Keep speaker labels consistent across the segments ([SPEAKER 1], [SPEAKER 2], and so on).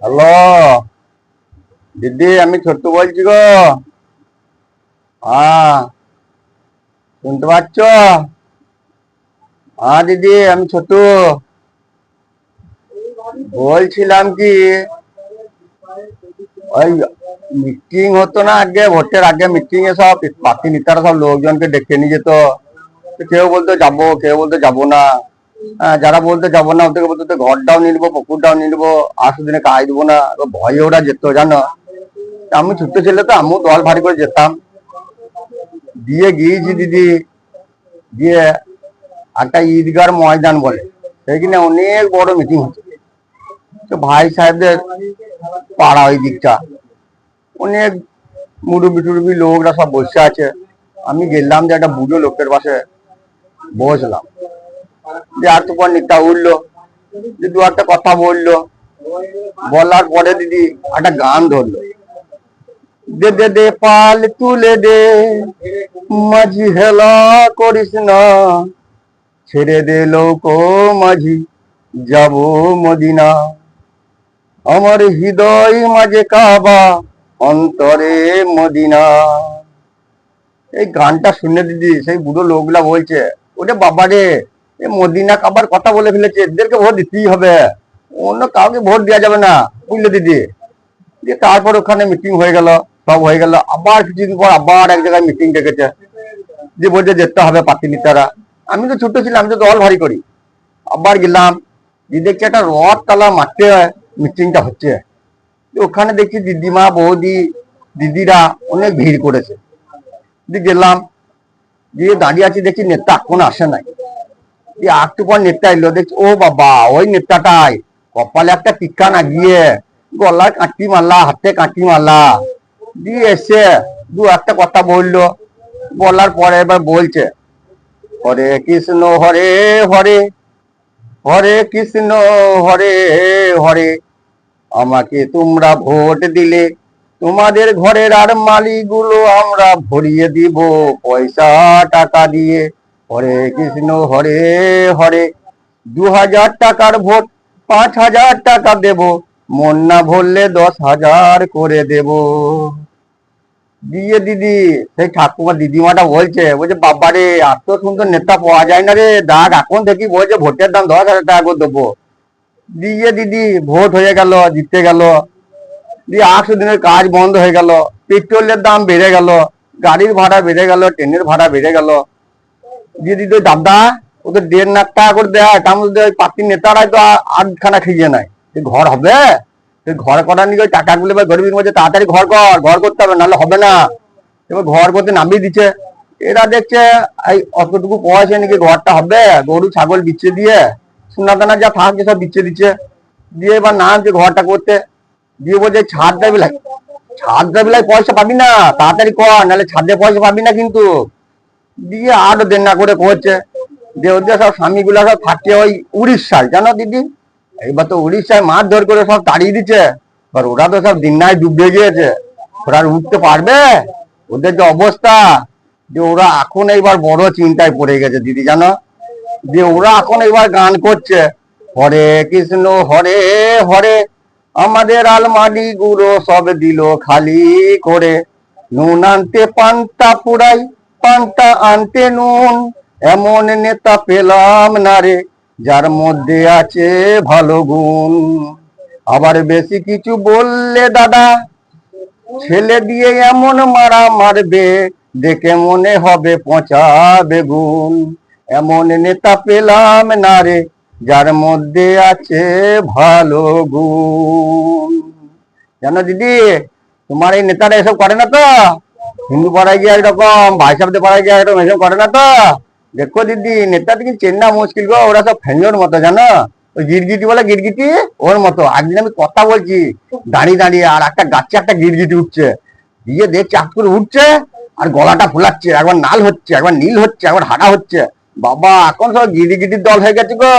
[SPEAKER 1] Hello, দিদি, আমি ছোট্ট বলছি গো। হ্যাঁ শুনতে পাচ্ছ? হ্যাঁ দিদি, আমি ছোট্ট। বলছিলাম কি, ওই মিটিং হতো না আগে, ভোটের আগে মিটিং এ সব পার্টি নেতারা সব লোকজনকে ডেকে নিয়ে যেত। কেউ বলতো যাব, কেউ বলতো যাব না। যারা বলতে যাব না, ওদেরকে বলতো ঘরটাও নিয়ে নেব পুকুরটাও নিয়ে নেব আসো দিনে কাজ দেবো না ভয়ে ওরা যেত, জানো? আমি ছোট্ট ছেলে তো, আমিও দল ভারী করে যেতাম। দিয়ে গিয়েছি দিদি, দিয়ে একটা ঈদগার ময়দান বলে, সেইখানে অনেক বড় মিটিং হচ্ছে তো ভাই সাহেবদের পাড়া ওই দিকটা। অনেক মুরুবি টুরুবি লোকরা সব বসে আছে। আমি গেলাম যে একটা বুড়ো লোকের পাশে, বসলাম। যে আর তো পর নিকটা উঠল যে দু একটা কথা বলল। বলার পরে দিদি একটা গান ধরলো। দে দে দে, পাল তুলে দে, মাঝি হেলা করিস না। ছেড়ে দে লোক মাঝি, যাব মদিনা। আমার হৃদয় মাঝে কাবা, অন্তরে মদিনা। এই গানটা শুনে দিদি সেই বুড়ো লোকগুলা বলছে, ওরে বাবা রে মদিনা কাবার কথা বলে ফেলেছে, এদেরকে ভোট দিতেই হবে। অন্য কাউকে ভোট দেওয়া যাবে না, বুঝলে দিদি? দিয়ে তারপর ওখানে মিটিং হয়ে গেল, সব হয়ে গেল। আবার কিছুদিন পর আবার এক জায়গায় মিটিং ডেকেছে। যে বলছে যেতে হবে পার্টি নেতারা আমি তো ছোট ছিলাম, আমি তো দল ভারী করি। আবার গেলাম যে দেখছি একটা রথ তালা মাঠে মিটিংটা হচ্ছে। ওখানে দেখছি দিদিমা, বৌদি, দিদিরা অনেক ভিড় করেছে। গেলাম, দিয়ে দাঁড়িয়ে আছি দেখি নেতা এখন আসে নাই। একটু পর নেতা এলো দেখছি? ও বাবা, ওই কপালে একটা গিয়ে। গলায় কাঁটি মারলা, হাতে কাঁটি মারলা। দিয়ে এসে দু একটা কথা বলল। বলার পরে এবার বলছে, হরে কৃষ্ণ, হরে হরে হরে কৃষ্ণ, হরে হরে, আমাকে তোমরা ভোট দিলে। তোমাদের ঘরের আর মালিগুলো আমরা ভরিয়ে দিব। পয়সা, টাকা দিয়ে হরে কৃষ্ণ, হরে হরে। দু হাজার টাকার ভোট পাঁচ হাজার টাকা দেব। মন না ভরলে দশ হাজার করে দেব। দিয়ে দিদি, সেই ঠাকুমা দিদিমাটা বলছে বলছে, বাবারে, এত সুন্দর নেতা পাওয়া যায় না রে। দাগ এখন থেকে বলছে, ভোটের দাম দশ হাজার টাকা করে দেবো। দিয়ে দিদি, ভোট হয়ে গেল, জিতে গেল। দিয়ে আটশো দিনের কাজ বন্ধ হয়ে গেল। পেট্রোলের দাম বেড়ে গেল। গাড়ির ভাড়া বেড়ে গেল, ট্রেনের ভাড়া বেড়ে গেল। দিয়ে দিদি দাদা ওদের দেড় লাখ টাকা করে দেয় তার মধ্যে ওই পার্টির নেতারাই তো আটখানা খেয়ে নেয়। ঘর হবে? ঘর করার নিয়ে ওই টাকাগুলো এবার গরিবের মধ্যে তাড়াতাড়ি ঘর কর, ঘর করতে হবে, নাহলে হবে না। এবার ঘর করতে নামিয়ে দিচ্ছে। এরা দেখছে, এই অতটুকু পয়সা নাকি ঘরটা হবে? গরু, ছাগল বিচ্ছে দিয়ে সোনা দানা যা থাকে সব বিচ্ছে দিচ্ছে। দিয়ে এবার নামছে ঘরটা করতে। দিয়ে বলছে, ছাদ দেবে লাই ছাদ দেবে পয়সা পাবি না, তাড়াতাড়ি কর, নাহলে ছাদে পয়সা পাবি না কিন্তু। দিয়ে আরও দেন না করে করছে। যে ওদের সব স্বামীগুলো সব থাকে ওই উড়িষ্যায়। জানো দিদি? এইবার তো উড়িষ্যায় মাছ ধর করে সব তাড়িয়ে দিচ্ছে। এবার ওরা তো সব দিনায় ডুবে গিয়েছে। ওরা উঠতে পারবে? ওদের যে অবস্থা, যে ওরা এখন এইবার বড় চিন্তায় পড়ে গেছে দিদি, জানো? যে ওরা এখন এবার গান করছে, হরে কৃষ্ণ, হরে হরে। আমাদের আলমারি গুলো সব দিল খালি করে। নুন আনতে পান্তা পুরাই পান্তা আনতে নুন, এমন নেতা পেলাম না রে, যার মধ্যে আছে ভালো গুণ। আবার বেশি কিছু বললে দাদা, ছেলে দিয়ে এমন মারা মারবে, দেখে মনে হবে পচা বেগুন। এমন নেতা পেলাম না রে, যার মধ্যে আছে ভালো গুণ। জানো দিদি, তোমার এই নেতারা এসব করে না তো? হিন্দু পাড়ায় গিয়ে এরকম, ভাই সাহেবদের পাড়ায় গিয়ে এরকম, এসব করে না তো? দেখো দিদি, নেতা দিকে চেন্না মুশকিল গো, ওরা সব ফ্যাঞ্জোর মতো, জানো? ওই গিরগিটি বলে গিরগিটি ওর মতো। একদিন আমি কথা বলছি, দাঁড়িয়ে দাঁড়িয়ে, আর একটা গাছে একটা গিরগিটি উঠছে। দিয়ে দেখছে আট করে উঠছে, আর গলাটা ফোলাচ্ছে, একবার নাল হচ্ছে, একবার নীল হচ্ছে, একবার হাঁটা হচ্ছে। বাবা, এখন সব গিরিগিটির দল হয়ে গেছে গো।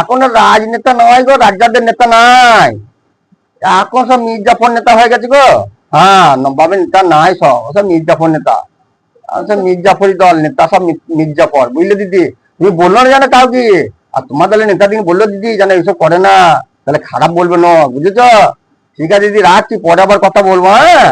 [SPEAKER 1] এখন রাজনেতা নয় গো রাজ্যাদের নেতা নাই। এখন সব মির্জাফর নেতা হয়ে গেছে গো। হ্যাঁ বাবা নেতা নাই সব মির্জাফর নেতা। সব মির্জাফরি দল নেতা, সব মির্জাফর, বুঝলে দিদি? তুমি বলল না জানো কাউকে? আর তোমার দলের নেতা দিন বলল দিদি, জানো এইসব করে না। তাহলে খারাপ বলবে না, বুঝেছ? ঠিক আছে দিদি, রাখছি, পরে আবার কথা বলব হ্যাঁ?